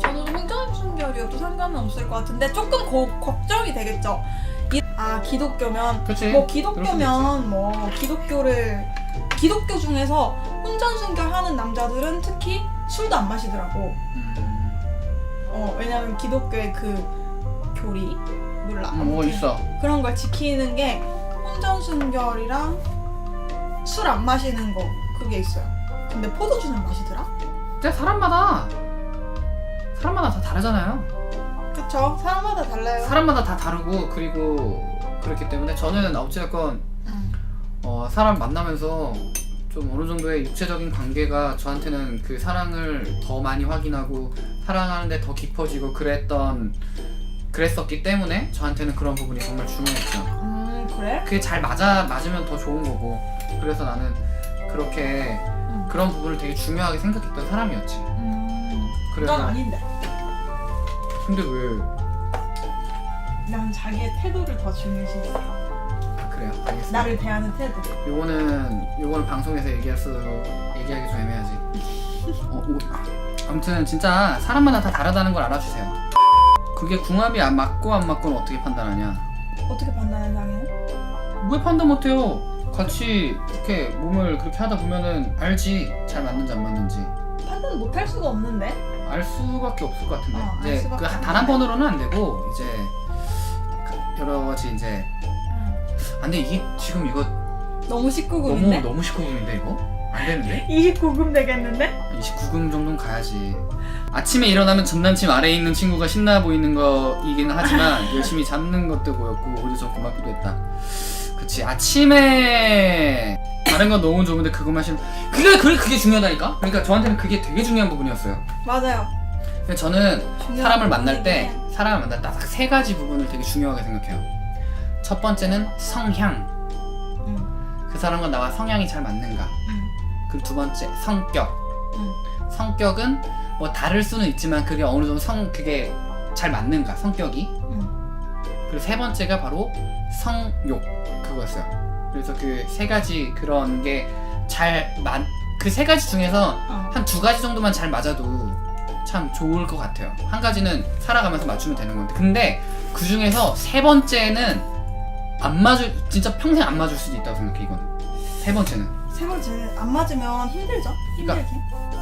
저도 혼전순결이어도 상관은 없을 것 같은데 조금 고, 걱정이 되겠죠. 이- 아 기독교면 그치? 뭐 기독교면 뭐 기독교를 기독교 중에서 혼전순결하는 남자들은 특히 술도 안 마시더라고. 음, 어 왜냐면 기독교의 그 교리 몰라. 음, 뭐 아무튼 있어. 그런 걸 지키는 게 혼전순결이랑 술 안 마시는 거 그게 있어요. 근데 포도주는 마시더라? 근데 사람마다 사람마다 다 다르잖아요. 그쵸? 사람마다 달라요. 사람마다 다 다르고 그리고 그렇기 때문에 저는 어찌됐건 음. 어, 사람 만나면서 좀 어느 정도의 육체적인 관계가 저한테는 그 사랑을 더 많이 확인하고 사랑하는데 더 깊어지고 그랬던 그랬었기 때문에 저한테는 그런 부분이 정말 중요했죠. 음 그래? 그게 잘 맞아 맞으면 더 좋은 거고 그래서 나는 그렇게 음. 그런 부분을 되게 중요하게 생각했던 사람이었지. 음. 그래서 난 아닌데. 근데 왜 난 자기의 태도를 더 중요시했어. 아, 그래요? 알겠습니다. 나를 대하는 태도. 요거는 요거는 방송에서 얘기해서 얘기하기 좀 애매하지. 어, 오, 아무튼 진짜 사람마다 다 다르다는 걸 알아주세요. 그게 궁합이 안 맞고 안 맞고는 어떻게 판단하냐? 어떻게 판단해 자기는? 왜 판단 못해요? 같이 이렇게 몸을 그렇게 하다 보면은 알지 잘 맞는지 안 맞는지 판단 못 할 수가 없는데. 알 수밖에 없을 것 같은데 어, 알 이제 수밖에 그 없는데. 단한 번으로는 안 되고 이제 여러 가지 이제 아, 근데 이게 지금 이거 너무 너무 19금인데? 너무 19금인데 이거 안 되는데? 29금 되겠는데? 29금 정도는 가야지. 아침에 일어나면 전 남친 아래에 있는 친구가 신나 보이는 거이기는 하지만 열심히 잡는 것도 보였고 오히려 좀 고맙기도 했다. 그치 아침에 다른 건 너무 좋은데 그것만 싫어. 그게 그게 그게 중요하다니까. 그러니까 저한테는 그게 되게 중요한 부분이었어요. 맞아요. 근데 저는 중요한 사람을 만날 때 부분이긴 해. 사람을 만날 때 딱 세 가지 부분을 되게 중요하게 생각해요. 첫 번째는 성향. 응. 그 사람과 나와 성향이 잘 맞는가. 응. 그리고 두 번째 성격. 응. 성격은 뭐 다를 수는 있지만 그게 어느 정도 성 그게 잘 맞는가 성격이. 응. 그리고 세 번째가 바로 성욕 그거였어요. 그래서 그 세 가지 그런 게잘 맞. 그세 가지 중에서 어. 한 두 가지 정도만 잘 맞아도 참 좋을 것 같아요. 한 가지는 살아가면서 맞추면 되는 건데. 근데 그 중에서 세 번째는 안 맞을, 진짜 평생 안 맞을 수도 있다고 생각해, 이건. 세 번째는. 세 번째 안 맞으면 힘들죠? 그러니까 힘들지.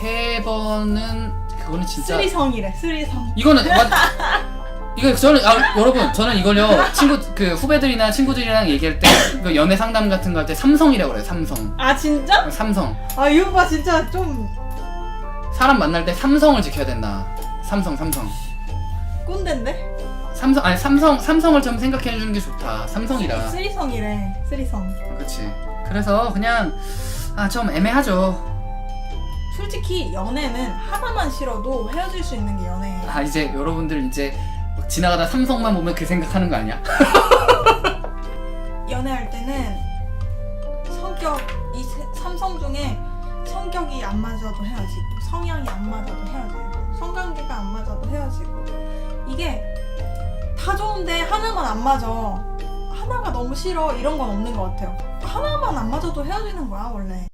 세 번은, 그거는 진짜. 쓰리성이래 쓰리성. 이거는, 맞, 이거 저는, 아, 여러분, 저는 이걸요, 친구, 그 후배들이나 친구들이랑 얘기할 때, 이거 연애 상담 같은 거 할 때 삼성이라고 그래요, 삼성. 아 진짜? 삼성. 아 이 오빠 진짜 좀 사람 만날 때 삼성을 지켜야 된다. 삼성, 삼성. 꼰대인데? 삼성 아니 삼성 삼성을 좀 생각해 주는 게 좋다. 삼성이라. 쓰리성이래 쓰리성. 그렇지. 그래서 그냥 아 좀 애매하죠. 솔직히 연애는 하나만 싫어도 헤어질 수 있는 게 연애예요. 아 이제 여러분들 이제 막 지나가다 삼성만 보면 그 생각하는 거 아니야? 연애할 때는 성격 이 세- 삼성 중에 성격이 안 맞아도 헤어지고 성향이 안 맞아도 헤어지고 성관계가 안 맞아도 헤어지고. 이게 다 좋은데 하나만 안 맞아. 하나가 너무 싫어. 이런 건 없는 것 같아요. 하나만 안 맞아도 헤어지는 거야 원래